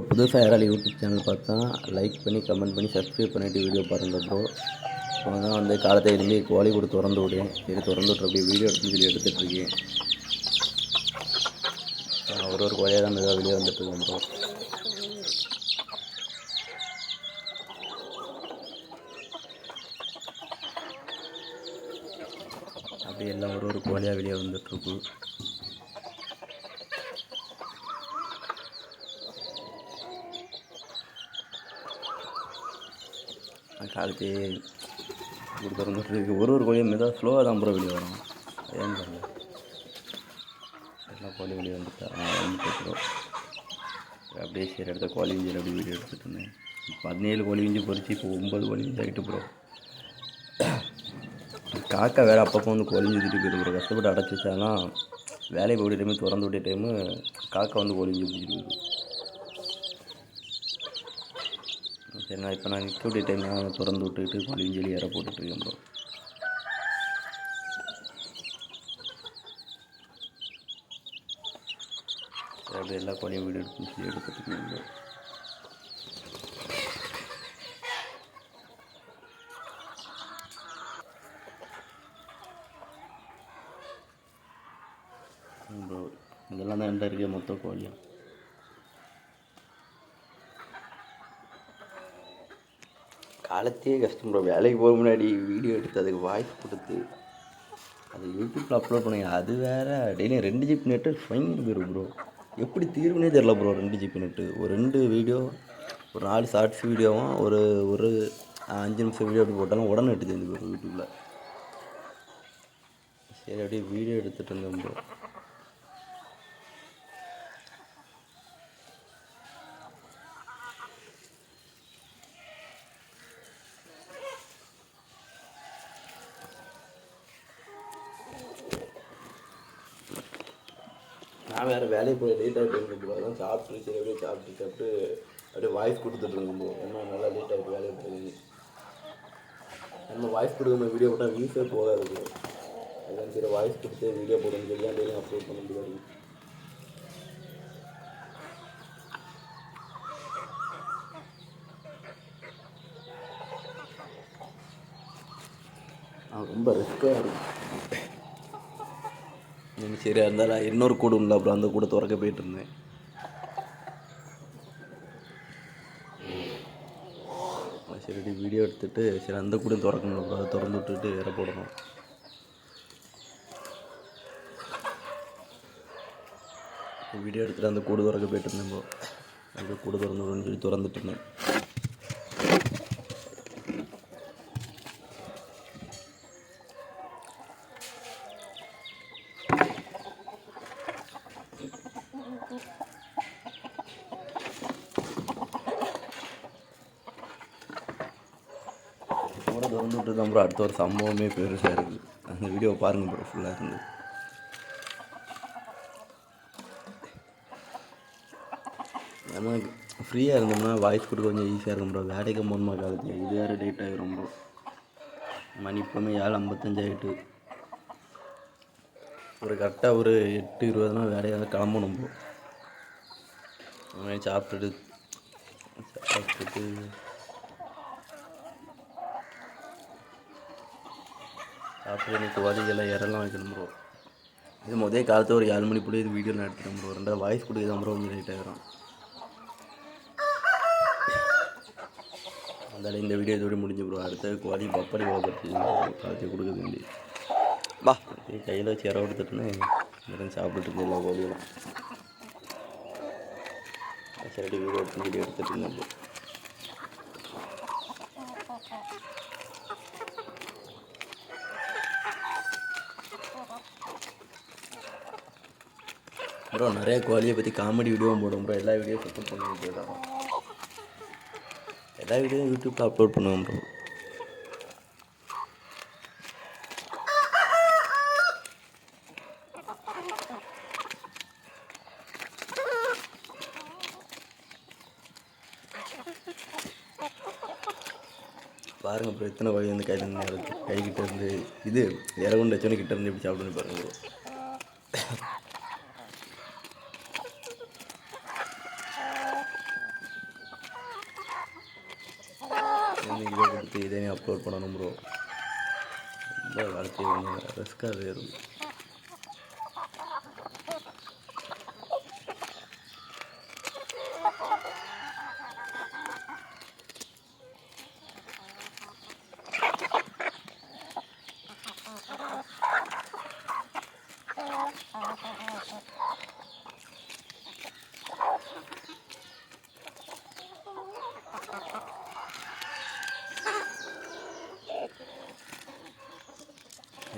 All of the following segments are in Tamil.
இப்போ புதுசாக யாராவது யூடியூப் சேனல் பார்த்தா லைக் பண்ணி கமெண்ட் பண்ணி சப்ஸ்கிரைப் பண்ணிவிட்டு வீடியோ பாருங்கள் ப்ரோ அவன் தான் வந்து காலத்தை இனிமேல் கோழி கூட திறந்து விடு. இது திறந்து விட்டு அப்படியே வீடியோ எடுத்து சொல்லி எடுத்துகிட்ருக்கேன் ஒரு ஒரு கோழியாக தான் மெதுவாக வெளியே வந்துட்டுருக்கேன் ப்ரோ அப்படியே எல்லாம் ஒரு ஒரு கோழியாக வெளியே வந்துட்டுருக்கு காலத்தே இப்படி திறந்துட்டு இருக்கு ஒரு ஒரு கோழியும் மெதுவாக ஸ்லோவாக தான் ப்ரோ வெளியே வரும். ஏன்னு தெரியல. எல்லாம் கோழி வெளியே வந்துட்டு. அப்படியே சரி எடுத்த கோழி இஞ்சி அப்படி வீடியோ எடுத்துகிட்டு இருந்தேன். பதினேழு கோழி இஞ்சி பொறிச்சு இப்போ ஒம்பது கோழி இஞ்சி ஆகிட்டு ப்ரோ. காக்கா வேறு அப்பப்போ வந்து கோழி இஞ்சி திட்டு போயிட்டு ப்ரோ. கஷ்டப்பட்டு அடைச்சி வச்சாலாம் வேலையை போய்ட்டு டைமு திறந்து விட்ட டைமு காக்கா வந்து கோழி இஞ்சி பிடிச்சிட்டு போயிடும் சரி நான் இப்போ நான் நிற்க வேண்டிய டைம் நான் திறந்து விட்டுக்கிட்டு கோழி செடி இற போட்டுட்ருக்கேன் ப்ரோ. அப்படியே எல்லா கோழியும் வீடு எடுக்கணும்னு சொல்லி எடுத்துட்டு ப்ரோ. ப்ரோ இதெல்லாம் தான் என்கிட்ட இருக்க மொத்த கோழியும் காலத்தையே கஷ்டம் ப்ரோ வேலைக்கு போக முன்னாடி வீடியோ எடுத்து அதுக்கு வாய்ஸ் கொடுத்து அது யூடியூப்பில் அப்லோட் பண்ணி அது வேறு. டெய்லியும் ரெண்டு ஜிபி நெட்டு ஃபைன் போயிடும் ப்ரோ எப்படி தீர்வுனே தெரில ப்ரோ ரெண்டு ஜிபி நெட்டு ஒரு ரெண்டு வீடியோ ஒரு நாலு ஷார்ட்ஸ் வீடியோவும் ஒரு ஒரு அஞ்சு நிமிஷம் வீடியோ எடுத்து போட்டாலும் உடனே எடுத்து தெரிஞ்சு போயிடும் யூடியூப்பில் சரி அப்படியே வீடியோ எடுத்துகிட்டு இருந்தேன் ப்ரோ நான் வேறு வேலைக்கு போய் லேட் ஆகிட்டு இருந்துட்டு அதான் சாப்பிட்டு சரி அப்படியே சாப்பிட்டு சாப்பிட்டு அப்படியே வாய்ஸ் கொடுத்துட்டு இருக்கும்போது bro. என்ன நல்லா லேட் ஆகிட்டு வேலைக்கு போகுது நம்ம வாய்ஸ் கொடுக்காம வீடியோ போட்டால் வியூஸே போகாது. அதான் சரி வாய்ஸ் கொடுத்து வீடியோ போடுன்னு சொல்லி தான் டெய்லி அப்லோட் பண்ண முடியாது. ரொம்ப ரிஸ்க்காக இருக்கும். எனக்கு சரியாக இருந்தாலும் இன்னொரு கூடு உண்டு அப்புறம் அந்த கூட திறக்க போயிட்டு இருந்தேன். சரி வீடியோ எடுத்துட்டு சரி அந்த கூட திறக்கணும் அப்புறம் அதை திறந்து விட்டுட்டு இற போடணும். வீடியோ எடுத்துகிட்டு அந்த கூடு திறக்க போயிட்டு இருந்தேன் அந்த கூடு திறந்து சொல்லி திறந்துட்டு இருந்தேன். கூட திறந்து விட்டு தான் ப்ரோ அடுத்த ஒரு சம்பவமே பெருசாக இருக்குது அந்த வீடியோ பாருங்கள் ப்ரோ ஃபுல்லாக இருந்து. ஃப்ரீயாக இருந்தோம்னா வாய்ஸ் கொடுக்க கொஞ்சம் ஈஸியாக இருக்கும் ப்ரோ வேலைக்கு போகணுமா காலத்தில் இது வேறு லேட் ஆகிரும் ப்ரோ மணி இப்போமே ஏழு ஐம்பத்தஞ்சாயிட்டு ஒரு கரெக்டாக ஒரு எட்டு இருபதுனா வேலையாக கிளம்பணும் ப்ரோ சாப்பிட்டுட்டு சாப்பிட்டுட்டு சாப்பிட்டு எனக்கு வலிகெல்லாம் இறலாம் வைக்கணும் ப்ரோ இது முதல் காலத்து ஒரு ஏழு மணி போல இது வீடியோ நான் எடுத்துட்டேன் ப்ரோ ரெண்டாவது வாய்ஸ் கொடுக்க தான் ப்ரோ லேட் ஆகிரும் அதனால் இந்த வீடியோ இதோட முடிஞ்சு ப்ரோ அடுத்த குவாலி பப்படி வளர்த்து காலத்தை கொடுக்க வேண்டி வா. கையில் வச்சு இற கொடுத்துட்டுன்னு வெறும் சாப்பிட்டுட்டு எல்லா கோழியும் சரி வீடியோ எடுத்து வீடியோ எடுத்துட்டு இருந்தேன் bro. ப்ரோ நிறைய கோழியை பற்றி காமெடி வீடியோவும் போடுவோம் ப்ரோ எல்லா வீடியோ சப்போர்ட் பண்ணிட்டு தான் எல்லா வீடியோ யூடியூப்பில் அப்லோட் பண்ணுவோம் ப்ரோ பாருங்கள் ப்ரோ எத்தனை வழி வந்து கை இருந்து கைக்கிட்ட இருந்து இது இறகுண்டு வச்சோன்னு கிட்ட இருந்து இப்படி சாப்பிடுன்னு பாருங்க ப்ரோ வந்து இதை கொடுத்து இதையும் அப்லோட் பண்ணணும் ப்ரோ ரொம்ப வாழ்க்கை கொஞ்சம் ரிஸ்க்காக இருக்கும்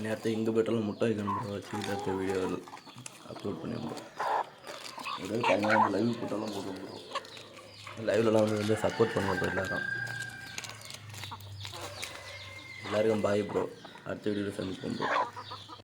நேரத்தை எங்கே போயிட்டாலும் முட்டை வைக்கணும் ப்ரோ வச்சு அடுத்த வீடியோ அப்லோட் பண்ணி ஏதாவது தனியாக லைவ் போட்டாலும் போடுவோம் ப்ரோ லைவ்லலாம் வந்து வந்து சப்போர்ட் பண்ண ப்ரோ எல்லாரும். எல்லாருக்கும் பாய் ப்ரோ அடுத்த வீடியோவில் சந்திப்போம் ப்ரோ